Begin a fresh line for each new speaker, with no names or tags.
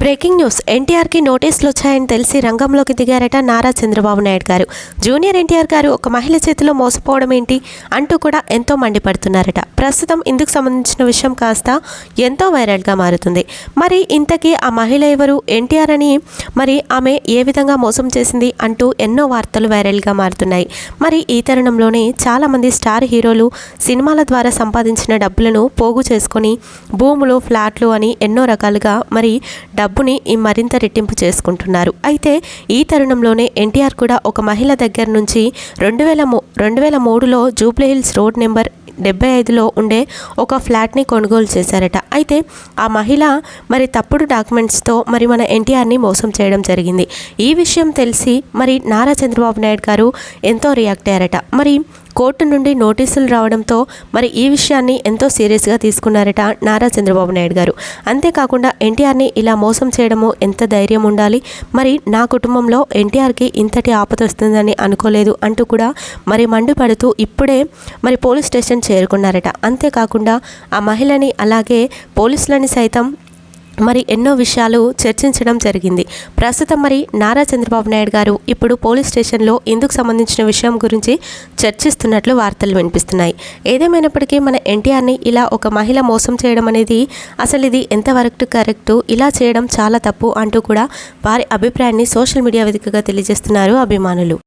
Breaking news. ఎన్టీఆర్కి నోటీసులు వచ్చాయని తెలిసి రంగంలోకి దిగారట నారా చంద్రబాబు నాయుడు గారు. జూనియర్ ఎన్టీఆర్ గారు ఒక మహిళ చేతిలో మోసపోవడం ఏంటి అంటూ కూడా ఎంతో మండిపడుతున్నారట. ప్రస్తుతం ఇందుకు సంబంధించిన విషయం కాస్త ఎంతో వైరల్గా మారుతుంది. మరి ఇంతకీ ఆ మహిళ ఎవరు? ఎన్టీఆర్ అని మరి ఆమె ఏ విధంగా మోసం చేసింది అంటూ ఎన్నో వార్తలు వైరల్గా మారుతున్నాయి. మరి ఈ తరుణంలోనే చాలామంది స్టార్ హీరోలు సినిమాల ద్వారా సంపాదించిన డబ్బులను పోగు చేసుకొని భూములు ఫ్లాట్లు అని ఎన్నో రకాలుగా మరి డబ్బుని ఈ మరింత రెట్టింపు చేసుకుంటున్నారు. అయితే ఈ తరుణంలోనే ఎన్టీఆర్ కూడా ఒక మహిళ దగ్గర నుంచి రెండు వేల మూ రెండు వేల మూడులో జూబ్లీహిల్స్ రోడ్ నెంబర్ డెబ్బై ఐదులో ఉండే ఒక ఫ్లాట్ని కొనుగోలు చేశారట. అయితే ఆ మహిళ మరి తప్పుడు డాక్యుమెంట్స్తో మరి మన ఎన్టీఆర్ని మోసం చేయడం జరిగింది. ఈ విషయం తెలిసి మరి నారా చంద్రబాబు నాయుడు గారు ఎంతో రియాక్ట్ అయ్యారట. మరి కోర్టు నుండి నోటీసులు రావడంతో మరి ఈ విషయాన్ని ఎంతో సీరియస్గా తీసుకున్నారట నారా చంద్రబాబు నాయుడు గారు. అంతేకాకుండా ఎన్టీఆర్ని ఇలా మోసం చేయడము ఎంత ధైర్యం ఉండాలి? మరి నా కుటుంబంలో ఎన్టీఆర్కి ఇంతటి ఆపద వస్తుందని అనుకోలేదు అంటూ కూడా మరి మండిపడుతూ ఇప్పుడే మరి పోలీస్ స్టేషన్ చేరుకున్నారట. అంతేకాకుండా ఆ మహిళని అలాగే పోలీసులని సైతం మరి ఎన్నో విషయాలు చర్చించడం జరిగింది. ప్రస్తుతం మరి నారా చంద్రబాబు నాయుడు గారు ఇప్పుడు పోలీస్ స్టేషన్లో ఇందుకు సంబంధించిన విషయం గురించి చర్చిస్తున్నట్లు వార్తలు వినిపిస్తున్నాయి. ఏదేమైనప్పటికీ మన ఎన్టీఆర్ని ఇలా ఒక మహిళ మోసం చేయడం అనేది అసలు ఇది ఎంతవరకు కరెక్టు? ఇలా చేయడం చాలా తప్పు అంటూ కూడా వారి అభిప్రాయాన్ని సోషల్ మీడియా వేదికగా తెలియజేస్తున్నారు అభిమానులు.